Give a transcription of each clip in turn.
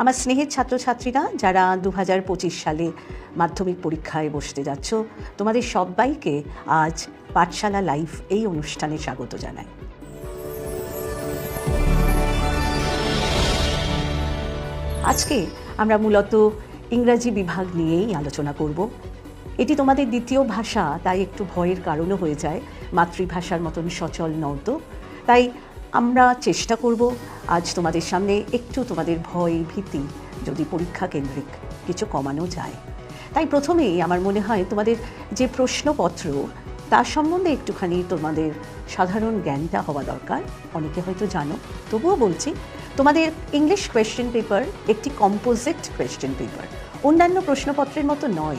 আমার স্নেহের ছাত্রছাত্রীরা যারা দু হাজার পঁচিশ সালে মাধ্যমিক পরীক্ষায় বসতে যাচ্ছ, তোমাদের সবাইকে আজ পাঠশালা লাইফ এই অনুষ্ঠানে স্বাগত জানাই। আজকে আমরা মূলত ইংরাজি বিভাগ নিয়েই আলোচনা করব। এটি তোমাদের দ্বিতীয় ভাষা, তাই একটু ভয়ের কারণও হয়ে যায়। মাতৃভাষার মতন সচল নতো তাই আমরা চেষ্টা করব আজ তোমাদের সামনে একটু তোমাদের ভয় ভীতি যদি পরীক্ষা কেন্দ্রিক কিছু কমানো যায়। তাই প্রথমেই আমার মনে হয় তোমাদের যে প্রশ্নপত্র, তার সম্বন্ধে একটুখানি তোমাদের সাধারণ জ্ঞানটা হওয়া দরকার। অনেকে হয়তো জানো, তবুও বলছি, তোমাদের ইংলিশ কোয়েশ্চেন পেপার একটি কম্পোজিট কোয়েশ্চেন পেপার অন্যান্য প্রশ্নপত্রের মতো নয়,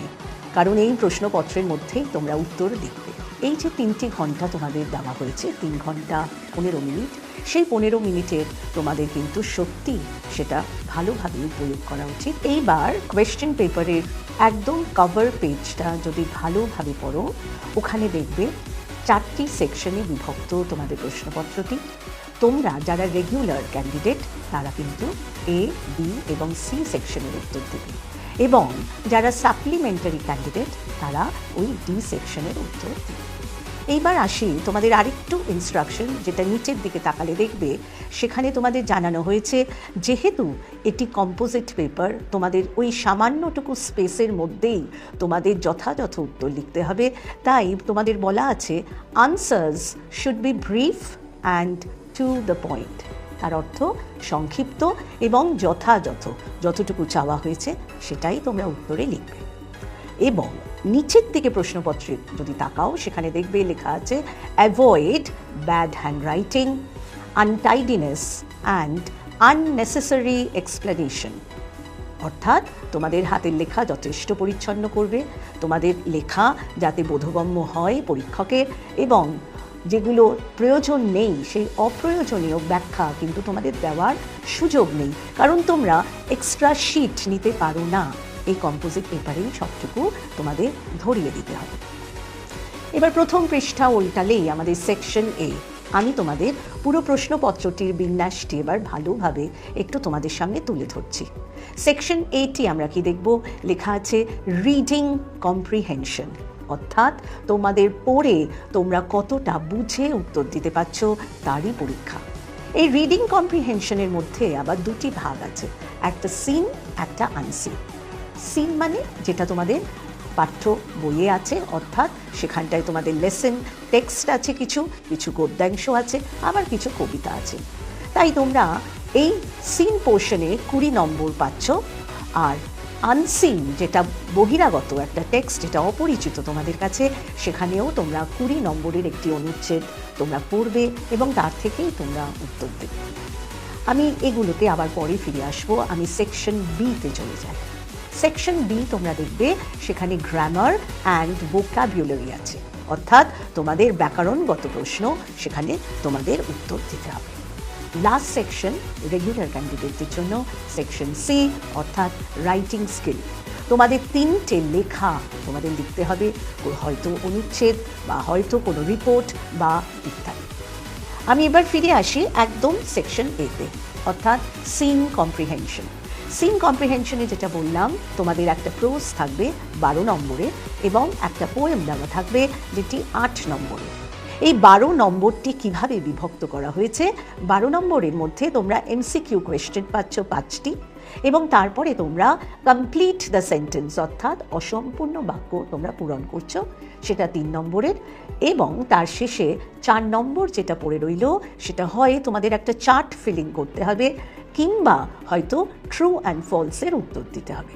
কারণ এই প্রশ্নপত্রের মধ্যেই তোমরা উত্তর দেখবে এই যে তিনটি ঘণ্টা তোমাদের দেওয়া হয়েছে, তিন ঘণ্টা পনেরো মিনিট, সেই পনেরো মিনিটের তোমাদের কিন্তু সত্যি সেটা ভালোভাবে প্রয়োগ করা উচিত। এইবার কোয়েশ্চেন পেপারের একদম কভার পেজটা যদি ভালোভাবে পড়ো, ওখানে দেখবে চারটি সেকশনে বিভক্ত তোমাদের প্রশ্নপত্রটি। তোমরা যারা রেগুলার ক্যান্ডিডেট তারা কিন্তু এ বি এবং সি সেকশনের উত্তর দেবে। এবং যারা সাপ্লিমেন্টারি ক্যান্ডিডেট তারা ওই ডি সেকশনের উত্তর এইবার আসি, তোমাদের আরেকটু ইনস্ট্রাকশন যেটা নিচের দিকে তাকালে দেখবে, সেখানে তোমাদের জানানো হয়েছে, যেহেতু এটি কম্পোজিট পেপার তোমাদের ওই সামান্যটুকু স্পেসের মধ্যেই তোমাদের যথাযথ উত্তর লিখতে হবে। তাই তোমাদের বলা আছে answers should be brief and to the point তার অর্থ সংক্ষিপ্ত এবং যথাযথ। যতটুকু চাওয়া হয়েছে, সেটাই তোমরা উত্তরে লিখবে। এবং নিচের দিকে প্রশ্নপত্রে যদি তাকাও, সেখানে দেখবে লেখা আছে avoid bad handwriting untidiness and unnecessary explanation অর্থাৎ তোমাদের হাতের লেখা যথেষ্ট পরিচ্ছন্ন করবে, তোমাদের লেখা যাতে বোধগম্য হয় পরীক্ষকের, এবং যেগুলো প্রয়োজন নেই, সেই অপ্রয়োজনীয় ব্যাখ্যা কিন্তু তোমাদের দেওয়ার সুযোগ নেই। কারণ তোমরা এক্সট্রা শিট নিতে পারো না। এই কম্পোজিট পেপারেই সবটুকু তোমাদের ধরিয়ে দিতে হবে। এবার প্রথম পৃষ্ঠা উল্টালেই আমাদের সেকশন এ আমি তোমাদের পুরো প্রশ্নপত্রটির বিন্যাসটি এবার ভালোভাবে একটু তোমাদের সামনে তুলে ধরছি। সেকশন এইটি আমরা কি দেখব? লেখা আছে রিডিং কম্প্রিহেনশন অর্থাৎ তোমাদের পড়ে তোমরা কতটা বুঝে উত্তর দিতে পারছ তারই পরীক্ষা। এই রিডিং কম্প্রিহেনশনের মধ্যে আবার দুটি ভাগ আছে, একটা সিন একটা আনসিন সিন মানে যেটা তোমাদের পাঠ্য বইয়ে আছে, অর্থাৎ সেখানটায় তোমাদের লেসন টেক্সট আছে কিছু কিছু গদ্যাংশ আছে, আবার কিছু কবিতা আছে। তাই তোমরা এই সিন পোর্শনে কুড়ি নম্বর পাচ্ছ, আর আনসিন, যেটা বহিরাগত একটা টেক্সট, যেটা অপরিচিত তোমাদের কাছে, সেখানেও তোমরা কুড়ি নম্বরের একটি অনুচ্ছেদ তোমরা পড়বে এবং তার থেকেই তোমরা উত্তর দেবে। আমি এগুলোতে আবার পরে ফিরে আসব। আমি সেকশন বিতে চলে যাই। সেকশন বি তোমরা দেখবে, সেখানে গ্রামার অ্যান্ড ভোকাবুলারি আছে। অর্থাৎ তোমাদের ব্যাকরণগত প্রশ্ন, সেখানে তোমাদের উত্তর দিতে হবে। লাস্ট সেকশন রেগুলার ক্যান্ডিডেটদের জন্য সেকশন সি অর্থাৎ রাইটিং স্কিল তোমাদের তিনটে লেখা তোমাদের লিখতে হবে, হয়তো অনুচ্ছেদ বা হয়তো কোনো রিপোর্ট বা ইত্যাদি আমি এবার ফিরে আসি একদম সেকশন এতে অর্থাৎ সিন কম্প্রিহেনশন সিন কম্প্রিহেনশনে যেটা বললাম, তোমাদের একটা প্রোজ থাকবে বারো নম্বরে এবং একটা পোয়েম দেওয়া থাকবে যেটি আট নম্বরে। এই বারো নম্বরটি কীভাবে বিভক্ত করা হয়েছে? বারো নম্বরের মধ্যে তোমরা এমসিকিউ কোয়েশ্চেন পাচ্ছ পাঁচটি এবং তারপরে তোমরা কমপ্লিট দ্য সেন্টেন্স অর্থাৎ অসম্পূর্ণ বাক্য তোমরা পূরণ করছ, সেটা তিন নম্বরের এবং তার শেষে চার নম্বর যেটা পড়ে রইল, সেটা হয় তোমাদের একটা চার্ট ফিলিং করতে হবে কিংবা হয়তো ট্রু অ্যান্ড ফলসের উত্তর দিতে হবে।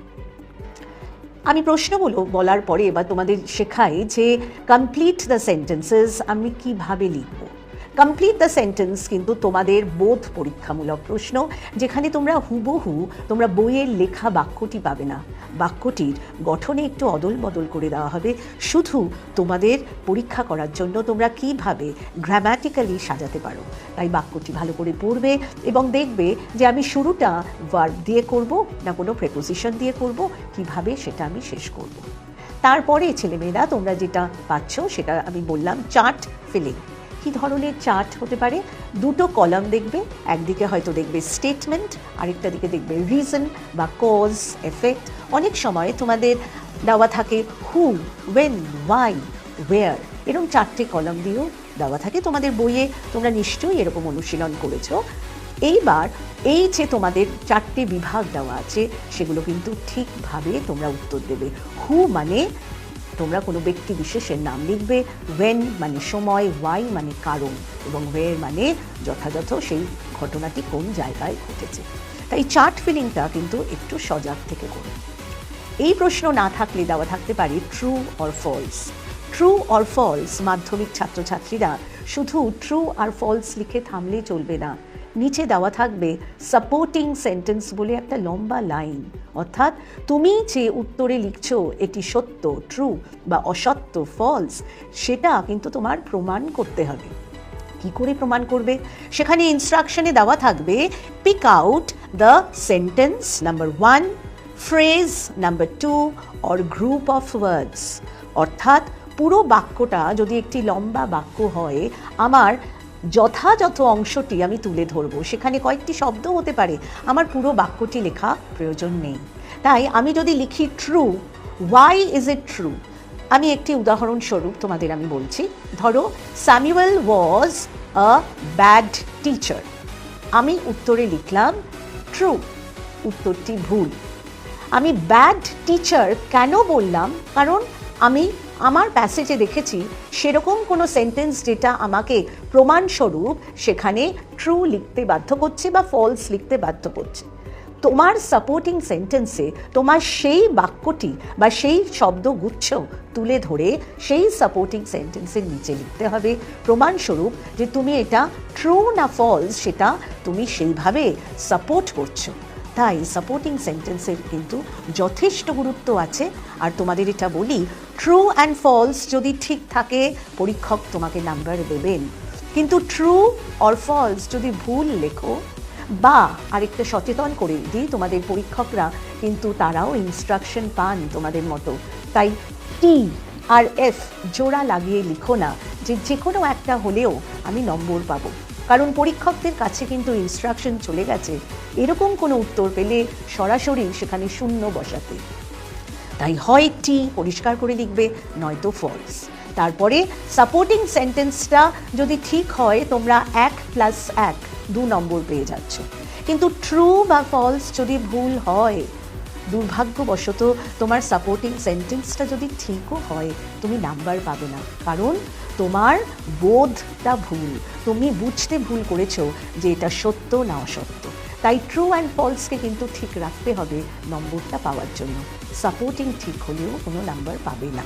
আমি প্রশ্নগুলো বলার পরে এবার তোমাদের শেখাই যে কমপ্লিট দ্য সেন্টেন্সেস আমি কীভাবে লিখব। কমপ্লিট দ্য সেন্টেন্স কিন্তু তোমাদের বোধ পরীক্ষামূলক প্রশ্ন, যেখানে তোমরা হুবহু, তোমরা বইয়ের লেখা বাক্যটি পাবে না। বাক্যটির গঠনে একটু অদল বদল করে দেওয়া হবে। শুধু তোমাদের পরীক্ষা করার জন্য তোমরা কীভাবে গ্রামাটিক্যালি সাজাতে পারো। তাই বাক্যটি ভালো করে পড়বে এবং দেখবে যে আমি শুরুটা ভার্ব দিয়ে করব না কোনো প্রেপোজিশন দিয়ে করব, কীভাবে সেটা আমি শেষ করব। তারপরে ছেলেমেয়েরা তোমরা যেটা পাচ্ছ সেটা আমি বললাম চার্ট ফিলিং কি ধরনের চার্ট হতে পারে? দুটো কলাম দেখবে, একদিকে হয়তো দেখবে স্টেটমেন্ট আরেকটা দিকে দেখবে রিজন বা কজ এফেক্ট অনেক সময় তোমাদের দেওয়া থাকে হু ওয়েন ওয়াই ওয়েয়ার এরকম চারটে কলাম দিয়েও দেওয়া থাকে তোমাদের বইয়ে। তোমরা নিশ্চয়ই এরকম অনুশীলন করেছ। এইবার এই যে তোমাদের চারটে বিভাগ দেওয়া আছে, সেগুলো কিন্তু ঠিকভাবে তোমরা উত্তর দেবে। হু মানে তোমরা কোনো ব্যক্তি বিশেষের নাম লিখবে। ওয়েন মানে সময় ওয়াই মানে কারণ এবং ওয়ের মানে যথাযথ সেই ঘটনাটি কোন জায়গায় ঘটেছে। তাই চার্ট ফিলিংটা কিন্তু একটু সজাগ থেকে করো। এই প্রশ্ন না থাকলে দেওয়া থাকতে পারে true or false true or false Madhyamik ছাত্রছাত্রীরা শুধু ট্রু আর ফলস লিখে থামলে চলবে না। নিচে দেওয়া থাকবে সাপোর্টিং সেন্টেন্স বলে একটা লম্বা লাইন অর্থাৎ তুমি যে উত্তরে লিখছো এটি সত্য ট্রু বা অসত্য ফলস সেটা কিন্তু তোমার প্রমাণ করতে হবে। কি করে প্রমাণ করবে? সেখানে ইনস্ট্রাকশনে দেওয়া থাকবে pick out the sentence number one phrase number two or group of words অর্থাৎ পুরো বাক্যটা যদি একটি লম্বা বাক্য হয়, আমার যথাযথ অংশটি আমি তুলে ধরবো। সেখানে কয়েকটি শব্দ হতে পারে। আমার পুরো বাক্যটি লেখা প্রয়োজন নেই। তাই আমি যদি লিখি true why is it true আমি একটি উদাহরণস্বরূপ তোমাদের আমি বলছি। ধরো Samuel was a bad teacher আমি উত্তরে লিখলাম ট্রু উত্তরটি ভুল। আমি ব্যাড টিচার কেন বললাম? কারণ আমি আমার প্যাসেজে দেখেছি, সেরকম কোনো সেন্টেন্স যেটা আমাকে প্রমাণস্বরূপ সেখানে ট্রু লিখতে বাধ্য করছে বা ফলস লিখতে বাধ্য করছে। তোমার সাপোর্টিং সেন্টেন্সে তোমার সেই বাক্যটি বা সেই শব্দগুচ্ছ তুলে ধরে সেই সাপোর্টিং সেন্টেন্সের নিচে লিখতে হবে, প্রমাণস্বরূপ যে তুমি এটা ট্রু না ফলস সেটা তুমি সেইভাবে সাপোর্ট করছ। তাই সাপোর্টিং সেন্টেন্সের কিন্তু যথেষ্ট গুরুত্ব আছে। আর তোমাদের এটা বলি ট্রু অ্যান্ড ফলস যদি ঠিক থাকে, পরীক্ষক তোমাকে নাম্বার দেবেন। কিন্তু ট্রু অর ফলস যদি ভুল লেখো, বা আরেকটা সচেতন করে দিই তোমাদের পরীক্ষকরা, কিন্তু তারাও ইনস্ট্রাকশন পান তোমাদের মতো। তাই টি আর এফ জোড়া লাগিয়ে লিখো না, যে যে কোনো একটা হলেও আমি নম্বর পাবো। কারণ পরীক্ষকদের কাছে কিন্তু ইনস্ট্রাকশন চলে গেছে। এরকম কোনো উত্তর পেলে সরাসরি সেখানে শূন্য বসাতে। তাই হয় টি পরিষ্কার করে লিখবে, নয়তো ফলস তারপরে সাপোর্টিং সেন্টেন্সটা যদি ঠিক হয়, তোমরা এক প্লাস এক দু নম্বর পেয়ে যাচ্ছ। কিন্তু ট্রু বা ফলস যদি ভুল হয় দুর্ভাগ্যবশত তোমার সাপোর্টিং সেন্টেন্সটা যদি ঠিকও হয়, তুমি নাম্বার পাবে না। কারণ তোমার বোধটা ভুল। তুমি বুঝতে ভুল করেছ যে এটা সত্য না অসত্য। তাই ট্রু অ্যান্ড ফলসকে কিন্তু ঠিক রাখতে হবে নম্বরটা পাওয়ার জন্য। সাপোর্টিং ঠিক হলেও কোনো নাম্বার পাবে না।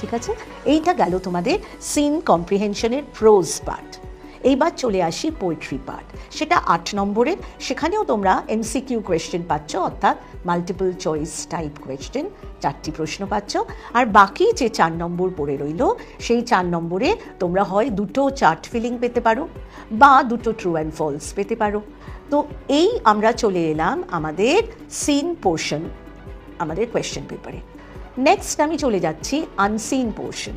ঠিক আছে? এইটা গেল তোমাদের সিন কম্প্রিহেনশনের প্রোজ পার্ট এইবার চলে আসি পোয়েট্রি পার্ট সেটা আট নম্বরের। সেখানেও তোমরা এমসিকিউ কোয়েশ্চেন পাচ্ছ, অর্থাৎ মাল্টিপল চয়েস টাইপ কোয়েশ্চেন চারটি প্রশ্ন পাচ্ছ। আর বাকি যে চার নম্বর পড়ে রইল, সেই চার নম্বরে তোমরা হয় দুটো চার্ট ফিলিং পেতে পারো বা দুটো ট্রু অ্যান্ড ফলস পেতে পারো। তো এই আমরা চলে এলাম আমাদের সিন পোর্শন আমাদের কোয়েশ্চেন পেপারে নেক্সট আমি চলে যাচ্ছি আনসিন পোর্শন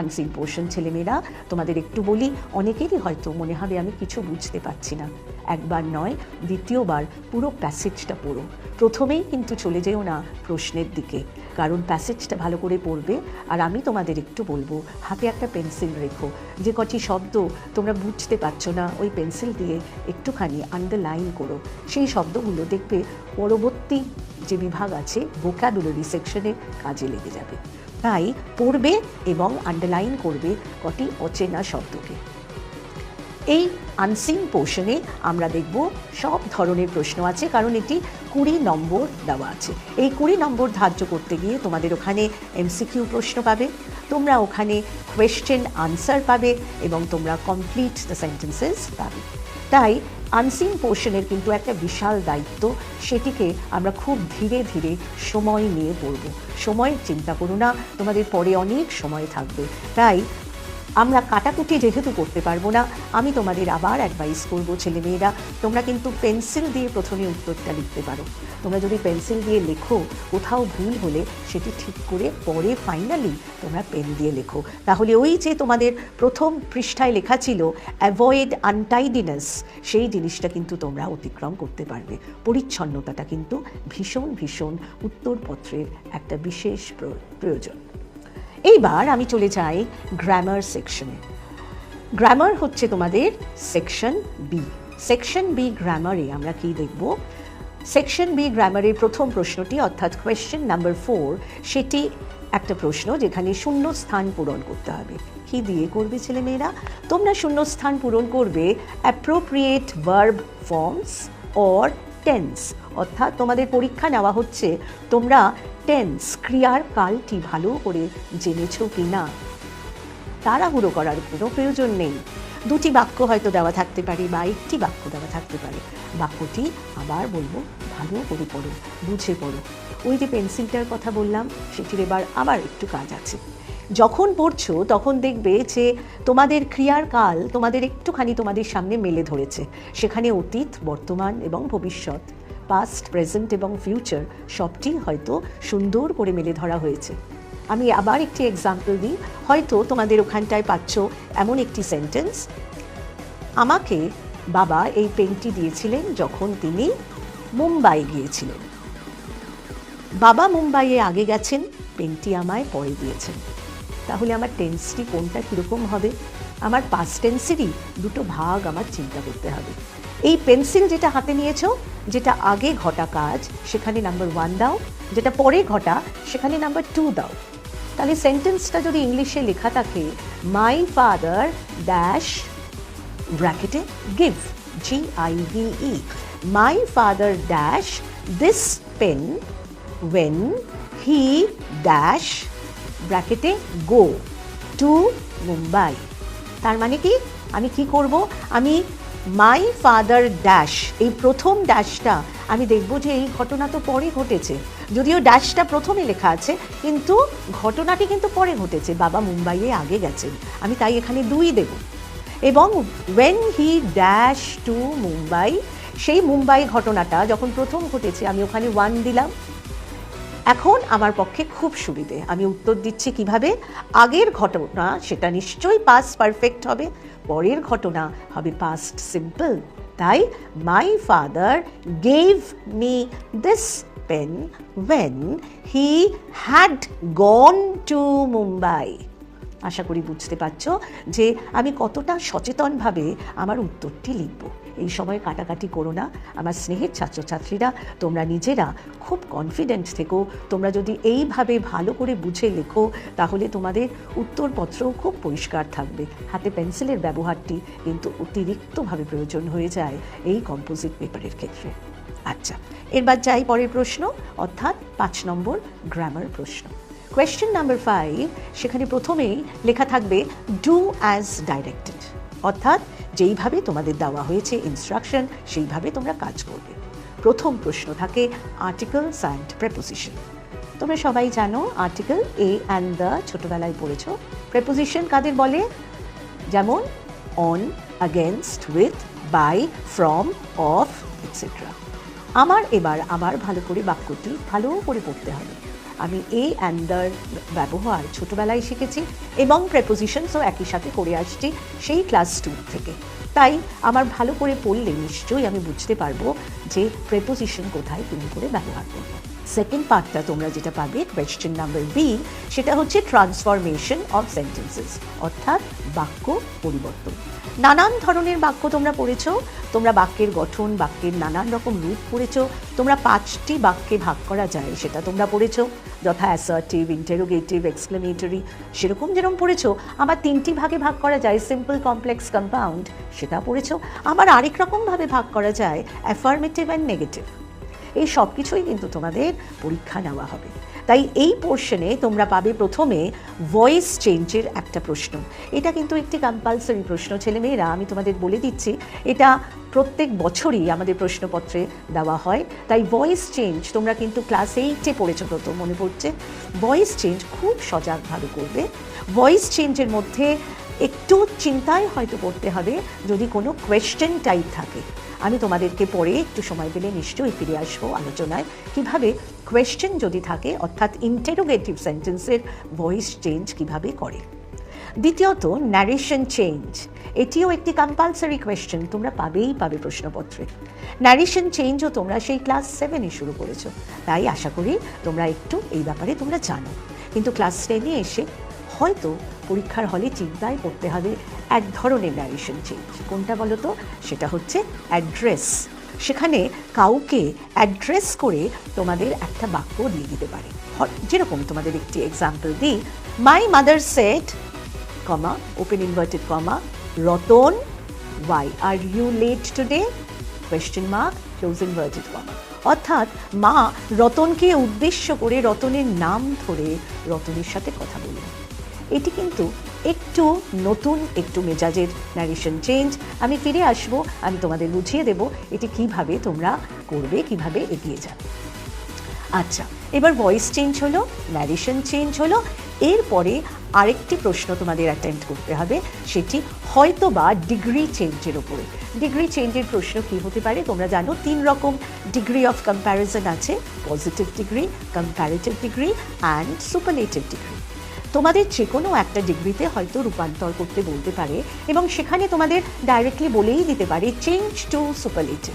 আনসিন পোর্শন ছেলেমেয়েরা, তোমাদের একটু বলি, অনেকেরই হয়তো মনে হবে আমি কিছু বুঝতে পারছি না। একবার নয়, দ্বিতীয়বার পুরো প্যাসেজটা পড়ো। প্রথমেই কিন্তু চলে যেও না প্রশ্নের দিকে, কারণ প্যাসেজটা ভালো করে পড়বে। আর আমি তোমাদের একটু বলব, হাতে একটা পেন্সিল রেখো। যে কটি শব্দ তোমরা বুঝতে পারছ না, ওই পেন্সিল দিয়ে একটুখানি আন্ডারলাইন করো। সেই শব্দগুলো দেখবে পরবর্তী যে বিভাগ আছে ভোকাবুলারি সেকশনে কাজে লেগে যাবে। তাই পড়বে এবং আন্ডারলাইন করবে কটি অচেনা শব্দকে। এই আনসিন পোর্শনে আমরা দেখব সব ধরনের প্রশ্ন আছে, কারণ এটি কুড়ি নম্বর দেওয়া আছে। এই কুড়ি নম্বর ধার্য করতে গিয়ে তোমাদের ওখানে এমসিকিউ প্রশ্ন পাবে, তোমরা ওখানে কোয়েশ্চেন আনসার পাবে এবং তোমরা কমপ্লিট দ্য সেন্টেন্সেস পাবে। তাই আনসিন পোর্শনের কিন্তু একটা বিশাল দায়িত্ব, সেটিকে আমরা খুব ধীরে ধীরে সময় নিয়ে পড়ব সময়ের চিন্তা করো না, তোমাদের পরে অনেক সময় থাকবে। তাই আমরা কাটাকুটি যেহেতু করতে পারব না, আমি তোমাদের আবার অ্যাডভাইস করব ছেলেমেয়েরা, তোমরা কিন্তু পেন্সিল দিয়ে প্রথমে উত্তরটা লিখতে পারো। তোমরা যদি পেন্সিল দিয়ে লেখো, কোথাও ভুল হলে সেটি ঠিক করে পরে ফাইনালি তোমরা পেন দিয়ে লেখো। তাহলে ওই যে তোমাদের প্রথম পৃষ্ঠায় লেখা ছিল অ্যাভয়েড আনটাইডিনেস সেই জিনিসটা কিন্তু তোমরা অতিক্রম করতে পারবে। পরিচ্ছন্নতাটা কিন্তু ভীষণ ভীষণ উত্তরপত্রের একটা বিশেষ প্র- প্রয়োজন। এইবার আমি চলে যাই গ্রামার সেকশনে গ্রামার হচ্ছে তোমাদের সেকশন বি সেকশন বি গ্রামারে আমরা কি দেখব? সেকশন বি গ্রামারের প্রথম প্রশ্নটি, অর্থাৎ কোয়েশ্চেন নাম্বার ফোর সেটি একটা প্রশ্ন যেখানে শূন্য স্থান পূরণ করতে হবে। কি দিয়ে করবে ছেলেমেয়েরা? তোমরা শূন্য স্থান পূরণ করবে appropriate verb forms or tense অর্থাৎ তোমাদের পরীক্ষা নেওয়া হচ্ছে, তোমরা টেন্স ক্রিয়ার কালটি ভালো করে জেনেছো কি না তাড়াহুড়ো করার কোনো প্রয়োজন নেই। দুটি বাক্য হয়তো দেওয়া থাকতে পারে বা একটি বাক্য দেওয়া থাকতে পারে। বাক্যটি আবার বলব, ভালো করে পড়ো, বুঝে পড়ো। ওই যে পেন্সিলটার কথা বললাম, সেটির এবার আবার একটু কাজ আছে। যখন পড়ছো, তখন দেখবে যে তোমাদের ক্রিয়ার কাল তোমাদের একটুখানি তোমাদের সামনে মেলে ধরেছে। সেখানে অতীত, বর্তমান এবং ভবিষ্যৎ। পাস্ট প্রেজেন্ট এবং ফিউচার সবটি হয়তো সুন্দর করে মেলে ধরা হয়েছে। আমি আবার একটি এক্সাম্পল দিই। হয়তো তোমাদের ওখানটায় পাচ্ছ এমন একটি সেন্টেন্স আমাকে বাবা এই পেনটি দিয়েছিলেন যখন তিনি মুম্বাই গিয়েছিলেন। বাবা মুম্বাইয়ে আগে গেছেন, পেনটি আমায় পরে দিয়েছেন। তাহলে আমার টেন্সটি কোনটা কীরকম হবে? আমার পাস্ট টেন্সেরই দুটো ভাগ আমার চিন্তা করতে হবে। এই পেন্সিল যেটা হাতে নিয়েছো, যেটা আগে ঘটা কাজ, সেখানে নাম্বার ওয়ান দাও। যেটা পরে ঘটা, সেখানে নাম্বার টু দাও। তাহলে সেন্টেন্সটা যদি ইংলিশে লেখা থাকে মাই ফাদার ড্যাশ ব্র্যাকেটে give G I E my father dash this pen when he dash ব্র্যাকেটে গো টু মুম্বাই তার মানে কি? আমি কি করব? আমি মাই ফাদার ড্যাশ এই প্রথম ড্যাশটা আমি দেখব যে এই ঘটনা তো পরে ঘটেছে। যদিও ড্যাশটা প্রথমে লেখা আছে, কিন্তু ঘটনাটি কিন্তু পরে ঘটেছে। বাবা মুম্বাইয়ে আগে গেছেন। আমি তাই এখানে দুই দেব। এবং when he dash to Mumbai, সেই মুম্বাই ঘটনাটা যখন প্রথম ঘটেছে, আমি ওখানে ওয়ান দিলাম। এখন আমার পক্ষে খুব সুবিধে। আমি উত্তর দিচ্ছি কীভাবে? আগের ঘটনা, সেটা নিশ্চয়ই পাস পারফেক্ট হবে। পরের ঘটনা হবে পাস্ট সিম্পল তাই my father gave me this pen when he had gone to Mumbai আশা করি বুঝতে পারছ যে আমি কতটা সচেতনভাবে আমার উত্তরটি লিখব। এই সময় কাটাকাটি করো না। আমার স্নেহের ছাত্রছাত্রীরা, তোমরা নিজেরা খুব কনফিডেন্ট থেকো। তোমরা যদি এইভাবে ভালো করে বুঝে লেখো, তাহলে তোমাদের উত্তরপত্রও খুব পরিষ্কার থাকবে। হাতে পেন্সিলের ব্যবহারটি কিন্তু অতিরিক্তভাবে প্রয়োজন হয়ে যায় এই কম্পোজিট পেপারের ক্ষেত্রে। আচ্ছা এরবার যাই পরের প্রশ্ন, অর্থাৎ পাঁচ নম্বর গ্রামার প্রশ্ন। কোয়েশ্চেন নাম্বার ফাইভ সেখানে প্রথমেই লেখা থাকবে ডু অ্যাজ ডাইরেক্টেড অর্থাৎ, যেইভাবে তোমাদের দেওয়া হয়েছে ইনস্ট্রাকশন সেইভাবে তোমরা কাজ করবে। প্রথম প্রশ্ন থাকে আর্টিকেলস অ্যান্ড প্রেপোজিশন তোমরা সবাই জানো আর্টিকেল এ অ্যান্ড দ্য ছোটোবেলায় পড়েছো। প্রেপোজিশন কাদের বলে? যেমন on against with by from of etcetera আমার এবার আবার ভালো করে বাক্যটি ভালো করে পড়তে হবে। আমি এ অ্যান্ড ব্যবহার ছোটোবেলায় শিখেছি এবং প্রেপোজিশনসও একই সাথে করে আসছি সেই ক্লাস টু থেকে। তাই আমার ভালো করে পড়লে নিশ্চয়ই আমি বুঝতে পারব যে প্রেপোজিশন কোথায় তুমি করে ব্যবহার করব। সেকেন্ড পার্টটা তোমরা যেটা পাবে কোয়েশ্চেন নাম্বার বি সেটা হচ্ছে ট্রান্সফরমেশন অফ সেন্টেন্সেস অর্থাৎ বাক্য পরিবর্তন। নানান ধরনের বাক্য তোমরা পড়েছ। তোমরা বাক্যের গঠন, বাক্যের নানান রকম রূপ পড়েছো। তোমরা পাঁচটি বাক্যে ভাগ করা যায়, সেটা তোমরা পড়েছো। যথা অ্যাসার্টিভ ইন্টারোগেটিভ এক্সপ্লেনেটরি সেরকম যেরকম পড়েছো, আবার তিনটি ভাগে ভাগ করা যায় সিম্পল কমপ্লেক্স কম্পাউন্ড সেটা পড়েছো। আবার আরেক রকমভাবে ভাগ করা যায় অ্যাফার্মেটিভ অ্যান্ড নেগেটিভ এই সব কিছুই কিন্তু তোমাদের পরীক্ষা নেওয়া হবে। তাই এই পোর্শনে তোমরা পাবে প্রথমে ভয়েস চেঞ্জের একটা প্রশ্ন। এটা কিন্তু একটি কম্পালসারি প্রশ্ন, ছেলেমেয়েরা, আমি তোমাদের বলে দিচ্ছি, এটা প্রত্যেক বছরই আমাদের প্রশ্নপত্রে দেওয়া হয়। তাই ভয়েস চেঞ্জ তোমরা কিন্তু ক্লাস এইটে পড়েছো প্রথম, মনে পড়ছে। ভয়েস চেঞ্জ খুব সজাগভাবে করবে। ভয়েস চেঞ্জের মধ্যে একটু চিন্তায় হয়তো পড়তে হবে, যদি কোনো কোয়েশ্চেন টাইপ থাকে। আমি তোমাদেরকে পরে একটু সময় পেলে নিশ্চয়ই ফিরে আসব আলোচনায়। কীভাবে কোয়েশ্চেন যদি থাকে, অর্থাৎ ইন্টারোগেটিভ সেন্টেন্সের ভয়েস চেঞ্জ কীভাবে করে? দ্বিতীয়ত ন্যারেশন চেঞ্জ এটিও একটি কম্পালসারি কোয়েশ্চেন তোমরা পাবেই পাবে প্রশ্নপত্রে। ন্যারেশন চেঞ্জও তোমরা সেই ক্লাস সেভেনে শুরু করেছ। তাই আশা করি তোমরা একটু এই ব্যাপারে তোমরা জানো। কিন্তু ক্লাস টেনে এসে হয়তো পরীক্ষার হলে চিন্তায় পড়তে হবে এক ধরনের ন্যারেশন চেঞ্জ কোনটা বলো তো সেটা হচ্ছে অ্যাড্রেস সেখানে কাউকে অ্যাড্রেস করে তোমাদের একটা বাক্য দিয়ে দিতে পারে। যেরকম তোমাদের একটি এক্সাম্পল দিই my mother said comma open inverted comma Ratan why are you late today question mark close inverted comma অর্থাৎ, মা রতনকে উদ্দেশ্য করে রতনের নাম ধরে রতনের সাথে কথা বললেন। এটি কিন্তু একটু নতুন, একটু মেজাজের ন্যারেশন চেঞ্জ আমি ফিরে আসব, আমি তোমাদের বুঝিয়ে দেব এটি কীভাবে তোমরা করবে, কীভাবে এগিয়ে যাবে। আচ্ছা এবার ভয়েস চেঞ্জ হলো ন্যারেশন চেঞ্জ হলো। এরপরে আরেকটি প্রশ্ন তোমাদের অ্যাটেম্প করতে হবে, সেটি হয়তো বা ডিগ্রি চেঞ্জের ওপরে ডিগ্রি চেঞ্জের প্রশ্ন কি হতে পারে? তোমরা জানো, তিন রকম ডিগ্রি অফ কম্প্যারিজন আছে positive degree comparative degree and superlative degree তোমাদের যে কোনো একটা ডিগ্রিতে হয়তো রূপান্তর করতে বলতে পারে এবং সেখানে তোমাদের ডাইরেক্টলি বলেই দিতে পারে চেঞ্জ টু সুপারলেটিভ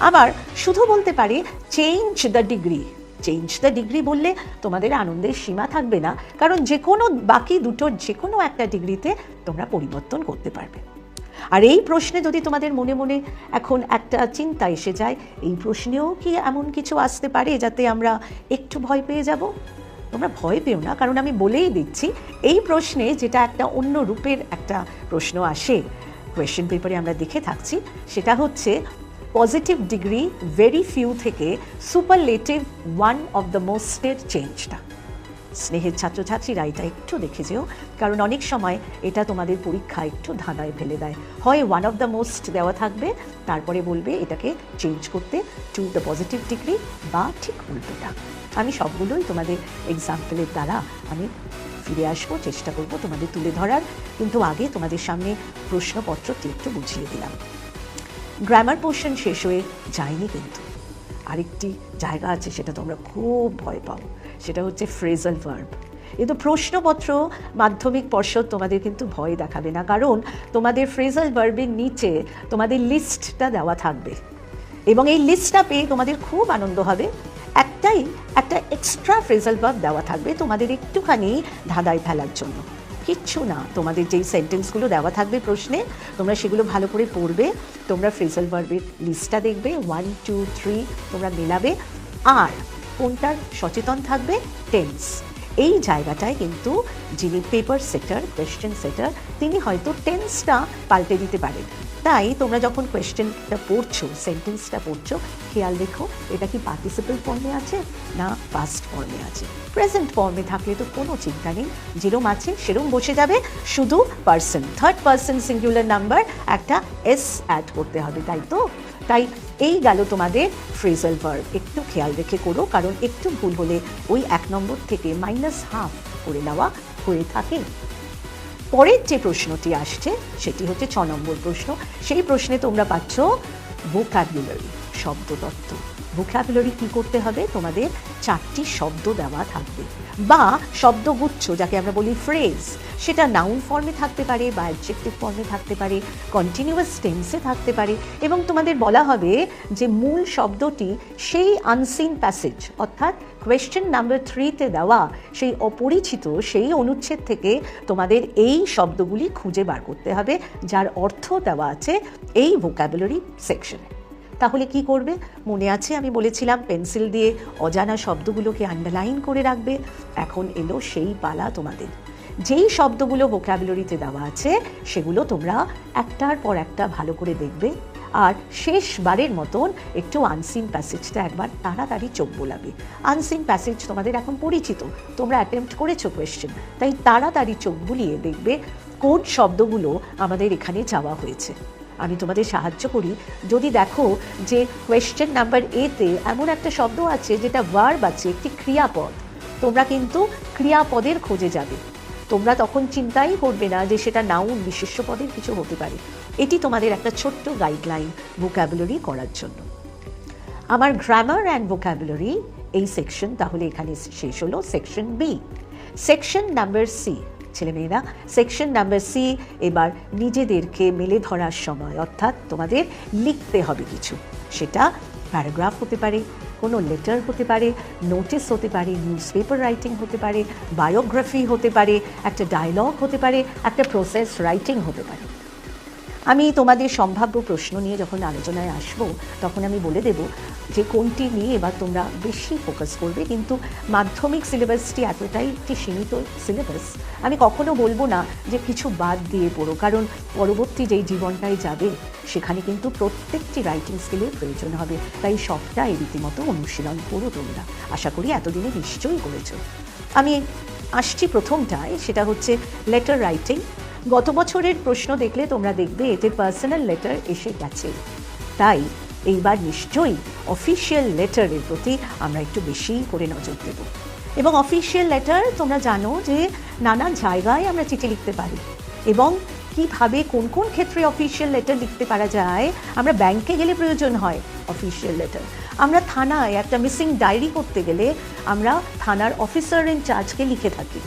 আবার শুধু বলতে পারে change the degree change the degree বললে তোমাদের আনন্দের সীমা থাকবে না, কারণ যে কোনো, বাকি দুটোর যে কোনো একটা ডিগ্রিতে তোমরা পরিবর্তন করতে পারবে। আর এই প্রশ্নে যদি তোমাদের মনে মনে এখন একটা চিন্তা এসে যায়, এই প্রশ্নেও কি এমন কিছু আসতে পারে যাতে আমরা একটু ভয় পেয়ে যাব? তোমরা ভয় পেও না, কারণ আমি বলেই দিচ্ছি, এই প্রশ্নে যেটা একটা অন্য রূপের একটা প্রশ্ন আসে কোয়েশ্চেন পেপারে আমরা দেখে থাকছি, সেটা হচ্ছে পজিটিভ ডিগ্রি ভেরি ফিউ থেকে সুপারলেটিভ ওয়ান অফ দ্য মোস্টের চেঞ্জটা স্নেহের ছাত্রছাত্রীরা এটা একটু দেখে যেও, কারণ অনেক সময় এটা তোমাদের পরীক্ষা একটু ধাঁধায় ফেলে দেয়। হয় ওয়ান অফ দ্য মোস্ট দেওয়া থাকবে, তারপরে বলবে এটাকে চেঞ্জ করতে টু দ্য পজিটিভ ডিগ্রি বা ঠিক উল্টোটা। আমি সবগুলোই তোমাদের এক্সাম্পলের দ্বারা আমি ফিরে আসব, চেষ্টা করব তোমাদের তুলে ধরার, কিন্তু আগে তোমাদের সামনে প্রশ্নপত্রটি একটু বুঝিয়ে দিলাম। গ্রামার পোর্শন শেষ হয়ে যায়নি কিন্তু। আরেকটি জায়গা আছে, সেটা তোমরা খুব ভয় পাও। সেটা হচ্ছে ফ্রেজাল ভার্ব কিন্তু প্রশ্নপত্র, মাধ্যমিক পর্ষদ তোমাদের কিন্তু ভয় দেখাবে না। কারণ তোমাদের ফ্রেজাল ভার্বের নিচে তোমাদের লিস্টটা দেওয়া থাকবে। এবং এই লিস্টটা পেয়ে তোমাদের খুব আনন্দ হবে। একটাই, একটা এক্সট্রা ফ্রেজাল ভার্ব দেওয়া থাকবে তোমাদের একটুখানি ধাঁধায় ফেলার জন্য। কিচ্ছু না, তোমাদের যেই সেন্টেন্সগুলো দেওয়া থাকবে প্রশ্নে, তোমরা সেগুলো ভালো করে পড়বে, তোমরা ফ্রেজাল ভার্বের লিস্টটা দেখবে ওয়ান টু থ্রি তোমরা মেলাবে। আর কোনটার সচেতন থাকবে? টেন্স। এই জায়গাটায় কিন্তু যিনি পেপার সেটার, কোয়েশ্চেন সেটার, তিনি হয়তো টেন্সটা পাল্টে দিতে পারেন। তাই তোমরা যখন কোয়েশ্চেনটা পড়ছো, সেন্টেন্সটা পড়ছো, খেয়াল রেখো, এটা কি পার্টিসিপেল ফর্মে আছে না পাস্ট ফর্মে আছে? প্রেজেন্ট ফর্মে থাকলে তো কোনো চিন্তা নেই, যেরম আছে সেরম বসে যাবে, শুধু person third person singular number একটা এস অ্যাড করতে হবে, তাই তো? তাই এই গেল তোমাদের ফ্রেজাল ভার্ব একটু খেয়াল রেখে করো, কারণ একটু ভুল হলে ওই এক নম্বর থেকে মাইনাস হাফ করে নেওয়া হয়ে থাকে। পরের যে প্রশ্নটি আসছে, সেটি হচ্ছে ছ নম্বর প্রশ্ন। সেই প্রশ্নে তোমরা পাচ্ছ ভোকাবুলারি শব্দতত্ত্ব। ভোকাবুলারি কী করতে হবে? তোমাদের চারটি শব্দ দেওয়া থাকবে। বা শব্দগুচ্ছ, যাকে আমরা বলি ফ্রেজ সেটা নাউন ফর্মে থাকতে পারে বা অ্যাডজেক্টিভ ফর্মে থাকতে পারে কন্টিনিউয়াস টেন্সে থাকতে পারে এবং তোমাদের বলা হবে যে মূল শব্দটি সেই আনসিন প্যাসেজ অর্থাৎ কোয়েশ্চেন নাম্বার থ্রিতে দেওয়া, সেই অপরিচিত, সেই অনুচ্ছেদ থেকে তোমাদের এই শব্দগুলি খুঁজে বার করতে হবে, যার অর্থ দেওয়া আছে এই ভোকাবুলারি সেকশনে তাহলে কি করবে? মনে আছে আমি বলেছিলাম, পেন্সিল দিয়ে অজানা শব্দগুলোকে আন্ডারলাইন করে রাখবে। এখন এলো সেই পালা তোমাদের। যেই শব্দগুলো ভোকাবুলারিতে দেওয়া আছে, সেগুলো তোমরা একটার পর একটা ভালো করে দেখবে। আর শেষবারের মতন একটু আনসিন প্যাসেজটা একবার তাড়াতাড়ি চোখ বোলাবে। আনসিন প্যাসেজ তোমাদের এখন পরিচিত। তোমরা অ্যাটেম্প্ট করেছ কোয়েশ্চেন তাই তাড়াতাড়ি চোখ বুলিয়ে দেখবে কোন শব্দগুলো আমাদের এখানে যাওয়া হয়েছে। আমি তোমাদের সাহায্য করি। যদি দেখো যে কোয়েশ্চেন নাম্বার এতে এমন একটা শব্দ আছে যেটা ভার্ব আছে, একটি ক্রিয়াপদ। তোমরা কিন্তু ক্রিয়াপদের খোঁজে যাবে। তোমরা তখন চিন্তাই করবে না যে সেটা নাউন বিশেষ্য পদের কিছু হতে পারে। এটি তোমাদের একটা ছোট্ট গাইডলাইন ভোক্যাবুলারি করার জন্য। আমার গ্রামার অ্যান্ড ভোক্যাবুলারি এই সেকশন তাহলে এখানে শেষ হলো section B section number C ছেলেমেয়েরা। সেকশন নাম্বার সি এবার নিজেদেরকে মেলে ধরার সময়। অর্থাৎ তোমাদের লিখতে হবে কিছু। সেটা প্যারাগ্রাফ হতে পারে, কোনো লেটার হতে পারে নোটিস হতে পারে নিউজ পেপার রাইটিং হতে পারে বায়োগ্রাফি হতে পারে, একটা ডায়লগ হতে পারে, একটা প্রসেস রাইটিং হতে পারে। আমি তোমাদের সম্ভাব্য প্রশ্ন নিয়ে যখন আলোচনায় আসব, তখন আমি বলে দেব যে কোনটি নিয়ে এবার তোমরা বেশি ফোকাস করবে। কিন্তু মাধ্যমিক সিলেবাসটি এতটাই একটি সীমিত সিলেবাস আমি কখনো বলব না যে কিছু বাদ দিয়ে পড়ো। কারণ পরবর্তী যেই জীবনটায় যাবে, সেখানে কিন্তু প্রত্যেকটি রাইটিং স্কিলের প্রয়োজন হবে। তাই সবটাই রীতিমতো অনুশীলন করো তোমরা। আশা করি এতদিনে নিশ্চয়ই করেছ। আমি আসছি প্রথমটায়, সেটা হচ্ছে লেটার রাইটিং গত বছরের প্রশ্ন দেখলে তোমরা দেখবে এতে পার্সোনাল লেটার এসে গেছে। তাই এইবার নিশ্চয়ই অফিসিয়াল লেটারের প্রতি আমরা একটু বেশি করে নজর দেব। এবং অফিসিয়াল লেটার তোমরা জানো যে নানা জায়গায় আমরা চিঠি লিখতে পারি এবং কীভাবে কোন কোন ক্ষেত্রে অফিসিয়াল লেটার লিখতে পারা যায়, আমরা ব্যাংকে গেলে প্রয়োজন হয় অফিসিয়াল লেটার আমরা থানায় একটা মিসিং ডায়েরি করতে গেলে আমরা থানার অফিসার ইনচার্জকে লিখে থাকি।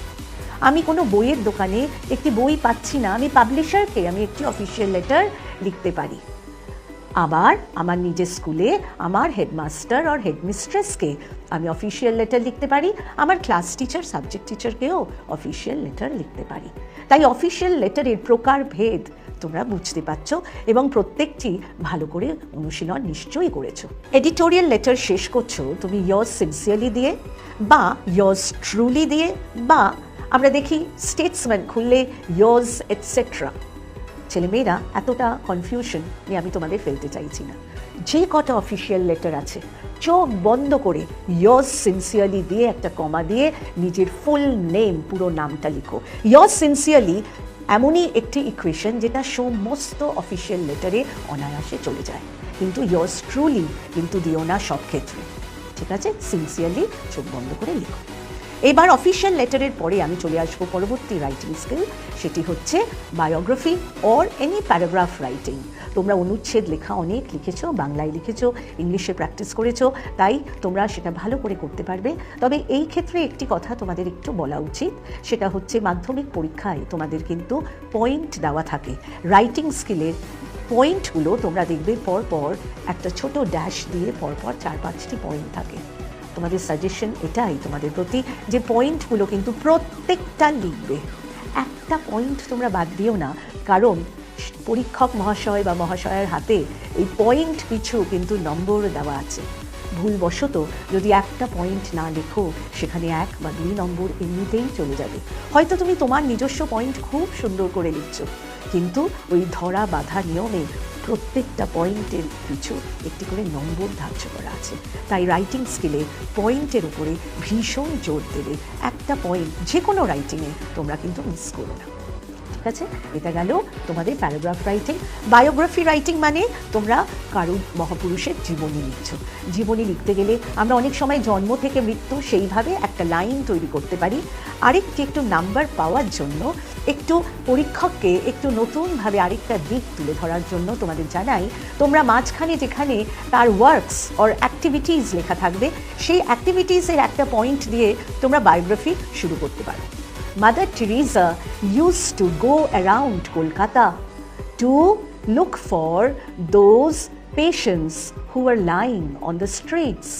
আমি কোনো বইয়ের দোকানে একটি বই পাচ্ছি না, আমি পাবলিশারকে আমি একটি অফিসিয়াল লেটার লিখতে পারি। আবার আমার নিজের স্কুলে আমার হেডমাস্টার আর হেডমিস্ট্রেসকে আমি অফিসিয়াল লেটার লিখতে পারি, আমার ক্লাস টিচার সাবজেক্ট টিচারকেও অফিসিয়াল লেটার লিখতে পারি। তাই অফিসিয়াল লেটারের প্রকার ভেদ তোমরা বুঝতে পারছ এবং প্রত্যেকটি ভালো করে অনুশীলন নিশ্চয়ই করেছ। এডিটোরিয়াল লেটার শেষ করছ, তুমি ইয়র্স সিনসিয়ারলি দিয়ে বা ইয়র্স ট্রুলি দিয়ে বা আমরা দেখি স্টেটসম্যান খুললে ইয়র্স এটসেট্রা ছেলেমেয়েরা এতটা কনফিউশন নিয়ে আমি তোমাদের ফেলতে চাইছি না। যে কটা অফিসিয়াল লেটার আছে, চোখ বন্ধ করে ইয়র্স সিনসিয়ারলি দিয়ে একটা কমা দিয়ে নিজের ফুল নেম পুরো নামটা লিখো। ইয়র্স সিনসিয়ারলি এমনই একটি ইকুয়েশন যেটা সমস্ত অফিসিয়াল লেটারে অনায়াসে চলে যায়। কিন্তু ইয়র্স ট্রুলি কিন্তু দিও না সব ক্ষেত্রে। ঠিক আছে? সিনসিয়ারলি চোখ বন্ধ করে লিখো। এবার অফিসিয়াল লেটারের পরে আমি চলে আসব পরবর্তী রাইটিং স্কিল সেটি হচ্ছে biography or any paragraph writing তোমরা অনুচ্ছেদ লেখা অনেক লিখেছো, বাংলায় লিখেছো, ইংলিশে প্র্যাকটিস করেছ, তাই তোমরা সেটা ভালো করে করতে পারবে। তবে এই ক্ষেত্রে একটি কথা তোমাদের একটু বলা উচিত, সেটা হচ্ছে মাধ্যমিক পরীক্ষায় তোমাদের কিন্তু পয়েন্ট দেওয়া থাকে। রাইটিং স্কিলের পয়েন্টগুলো তোমরা দেখবে পর পর একটা ছোট ড্যাশ দিয়ে পরপর চার পাঁচটি পয়েন্ট থাকে। তোমাদের সাজেশন এটাই তোমাদের প্রতি যে পয়েন্টগুলো কিন্তু প্রত্যেকটা লিখবে। একটা পয়েন্ট তোমরা বাদ দিও না, কারণ পরীক্ষক মহাশয় বা মহাশয়ের হাতে এই পয়েন্ট পিছু কিন্তু নম্বর দেওয়া আছে। ভুলবশত যদি একটা পয়েন্ট না লেখো, সেখানে এক বা দুই নম্বর এমনিতেই চলে যাবে। হয়তো তুমি তোমার নিজস্ব পয়েন্ট খুব সুন্দর করে লিখছো, কিন্তু ওই ধরা বাধা নিয়মে প্রত্যেকটা পয়েন্টের পিছু একটি করে নম্বর ধার্য করা আছে। তাই রাইটিং স্কিলে পয়েন্টের উপরে ভীষণ জোর দেবে। একটা পয়েন্ট যে কোনো রাইটিংয়ে তোমরা কিন্তু মিস করো না। ঠিক আছে? এটা গেল তোমাদের প্যারাগ্রাফ রাইটিং বায়োগ্রাফি রাইটিং মানে তোমরা কারও মহাপুরুষের জীবনী লিখছ। জীবনী লিখতে গেলে আমরা অনেক সময় জন্ম থেকে মৃত্যু সেইভাবে একটা লাইন তৈরি করতে পারি। আরেকটি একটু নাম্বার পাওয়ার জন্য, একটু পরীক্ষককে একটু নতুনভাবে আরেকটা দিক তুলে ধরার জন্য তোমাদের জানাই, তোমরা মাঝখানে যেখানে তার ওয়ার্কস অর অ্যাক্টিভিটিস লেখা থাকবে, সেই অ্যাক্টিভিটিসের একটা পয়েন্ট দিয়ে তোমরা বায়োগ্রাফি শুরু করতে পারো। Mother Teresa used to go around Kolkata to look for those patients who were lying on the streets.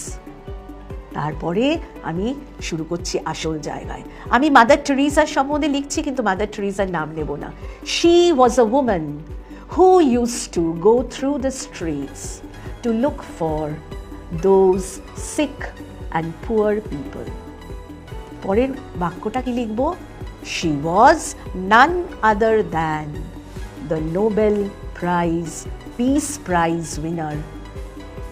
তারপরে আমি শুরু করছি আসল জায়গায়। আমি মাদার টেরিজার সম্বন্ধে লিখছি, কিন্তু মাদার টেরিজার নাম নেব না। She was a women who use to go through the streets to look for those sick and poor people পরের বাক্যটা কি লিখব? she was none other than the Nobel prize peace prize winner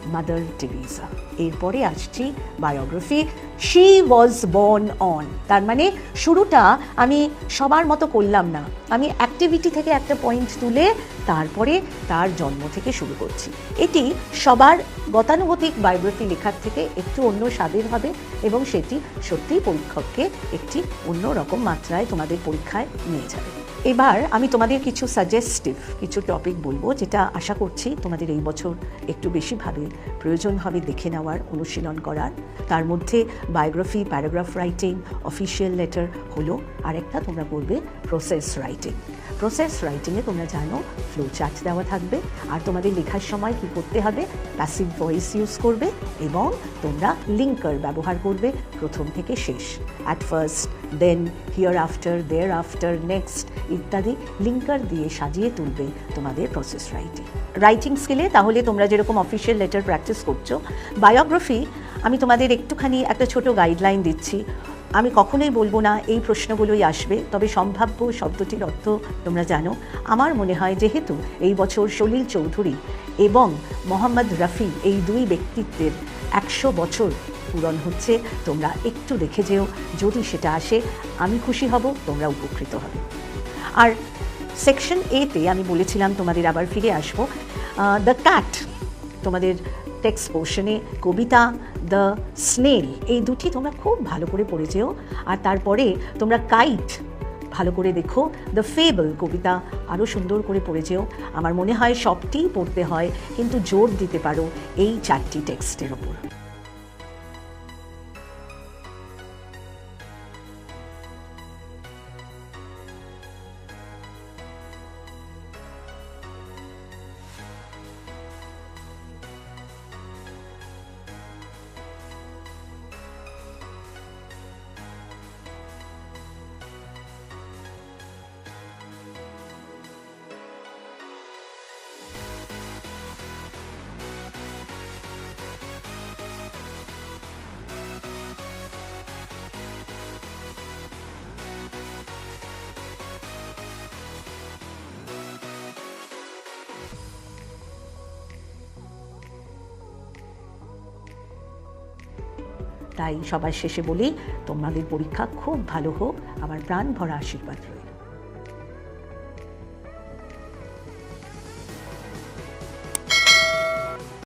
Mother Teresa এরপরে আসছি biography she was born on তার মানে শুরুটা আমি সবার মতো করলাম না। আমি অ্যাক্টিভিটি থেকে একটা পয়েন্ট তুলে তারপরে তার জন্ম থেকে শুরু করছি। এটি সবার গতানুগতিক বায়োগ্রাফি লেখার থেকে একটু অন্য স্বাদের হবে এবং সেটি সত্যিই পরীক্ষককে একটি অন্য রকম মাত্রায় তোমাদের পরীক্ষায় নিয়ে যাবে। এবার আমি তোমাদের কিছু সাজেস্টিভ কিছু টপিক বলব, যেটা আশা করছি তোমাদের এই বছর একটু বেশিভাবে প্রয়োজন হবে দেখে নেওয়ার, অনুশীলন করার। তার মধ্যে biography paragraph writing official letter হলো আরেকটা তোমরা করবে প্রসেস রাইটিং প্রসেস রাইটিংয়ে তোমরা জানো ফ্লো চার্ট দেওয়া থাকবে, আর তোমাদের লেখার সময় কি করতে হবে? প্যাসিভ ভয়েস ইউজ করবে, এবং তোমরা লিঙ্কার ব্যবহার করবে, প্রথম থেকে শেষ। At first then here after there after next ইত্যাদি লিঙ্কার দিয়ে সাজিয়ে তুলবে তোমাদের প্রসেস রাইটিং রাইটিং স্কিলে তাহলে তোমরা যেরকম অফিসিয়াল লেটার প্র্যাকটিস করছ বায়োগ্রাফি আমি তোমাদের একটুখানি একটা ছোট গাইডলাইন দিচ্ছি। আমি কখনোই বলব না, এই প্রশ্নগুলোই আসবে, তবে সম্ভাব্য শব্দটির অর্থ তোমরা জানো। আমার মনে হয় যেহেতু এই বছর সলিল চৌধুরী এবং মোহাম্মদ রফি এই দুই ব্যক্তিত্বের একশো বছর পূরণ হচ্ছে। তোমরা একটু দেখে যেও, যদি সেটা আসে, আমি খুশি হব, তোমরা উপকৃত হবে। আর সেকশন এতে আমি বলেছিলাম তোমাদের আবার ফিরে আসব। দ্য ক্যাট তোমাদের টেক্সট পোর্শনে কবিতা দ্য স্নেল এই দুটি তোমরা খুব ভালো করে পড়ে যেও। আর তারপরে তোমরা কাইট ভালো করে দেখো। দ্য ফেবল কবিতা আরও সুন্দর করে পড়ে যেও। আমার মনে হয় সবটিই পড়তে হয়, কিন্তু জোর দিতে পারো এই চারটি টেক্সটের ওপর তাই সবার শেষে বলি তোমাদের পরীক্ষা খুব ভালো হোক আমার প্রাণ ভরা আশীর্বাদ রইল।